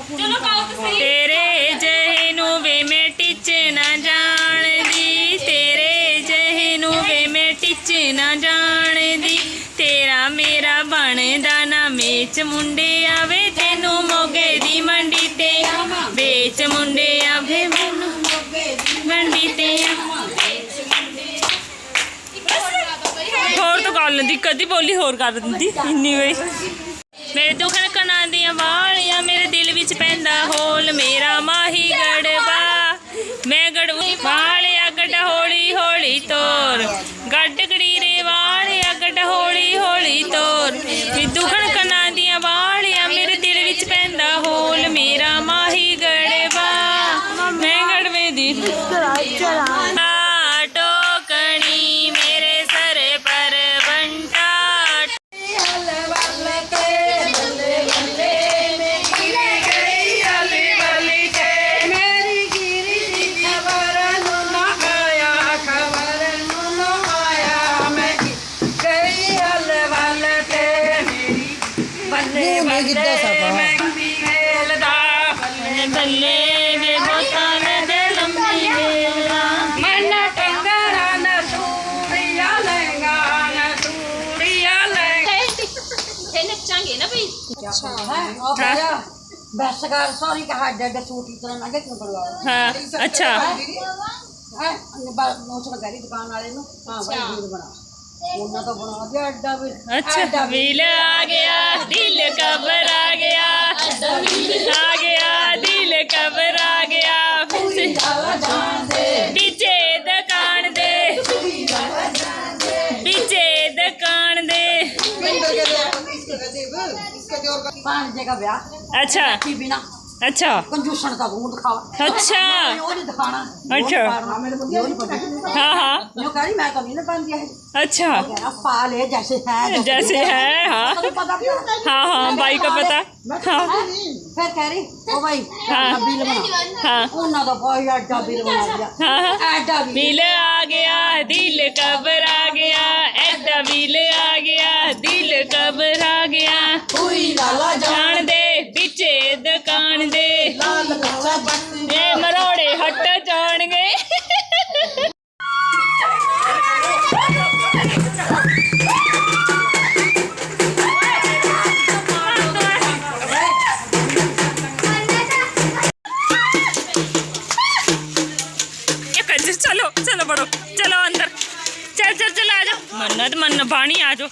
ਤੇਰੇ ਜਿਹੇ ਨੂੰ ਵੇ ਮੈਂ ਟਿੱਚ ਨਾ ਜਾਣਦੀ। ਤੇਰੇ ਜਿਹੇ ਨੂੰ ਵੇ ਮੈਂ ਟਿੱਚ ਨਾ ਜਾਣਦੀ। ਤੇਰਾ ਮੇਰਾ ਬਣਦਾ ਨਾ ਮੇਚ ਮੁੰਡੇ ਆਵੇ ਤੈਨੂੰ ਮੋਗੇ ਦੀ ਮੰਡੀ ਤੇ। ਵੇਚ ਮੁੰਡੇ ਆਵੇ ਮੈਨੂੰ ਮੰਡੀ ਤੇ। ਹੋਰ ਤਾਂ ਗੱਲ ਨਹੀਂ ਕਦੀ ਬੋਲੀ ਹੋਰ ਕਰ ਦਿੰਦੀ, ਇੰਨੀ ਵੇ। ਮੇਰੇ ਦੁਖਣ ਕਨਾਂ ਬੱਲੇ ਬੱਲੇ ਮੈਂ ਵੀ ਵੇਲਦਾ ਬੱਲੇ ਬੱਲੇ ਵੇ ਬੋਤਾਂ ਦੇ ਲੰਮੀ ਵੇਲਾ ਮਨ ਟੰਗਰਾ ਨਾ ਸੂੜੀਆ ਲਹਿੰਗਾ ਨਾ ਸੂੜੀਆ ਲਹਿੰਗਾ। ਤੇ ਨੱਚਾਂਗੇ ਨਾ ਬਈ। ਬਸ ਕਰ ਸੌਰੀ ਕਹਾ ਡੱਡ ਸੂਟ ਇਸ ਤਰ੍ਹਾਂ ਲੰਗੇ ਕਿਉਂ ਕਰਵਾਇਆ ਹਾਂ ਅੱਛਾ। ਹੈ। ਬਾਹਰ ਨੋਚ ਗਰੀ ਦੁਕਾਨ ਵਾਲੇ ਨੂੰ। ਹਾਂ ਭਾਈ ਵੀਰ ਬਣਾ अच्छा व्हील आ गया दिल कबर आ गया आ गया दिल कबर आ गया पीछे दुकान दे पीछे दुकान दे अच्छा बिना अच्छा। का मुँह अच्छा। नहीं दिखाना। अच्छा। यो हाँ, हाँ। मैं कभी ना अच्छा। पा ले जैसे है जैसे हाँ। है। हाँ हाँ। भाई का पता। फिर कह रही ओ भाई बिल बना। उन्होंने तो बिल बना दिया। बिल। आ गया दिल चलो चलो बड़ो चलो अंदर चल चल चल आ जाओ मन्नत मन्नत पानी आ जाओ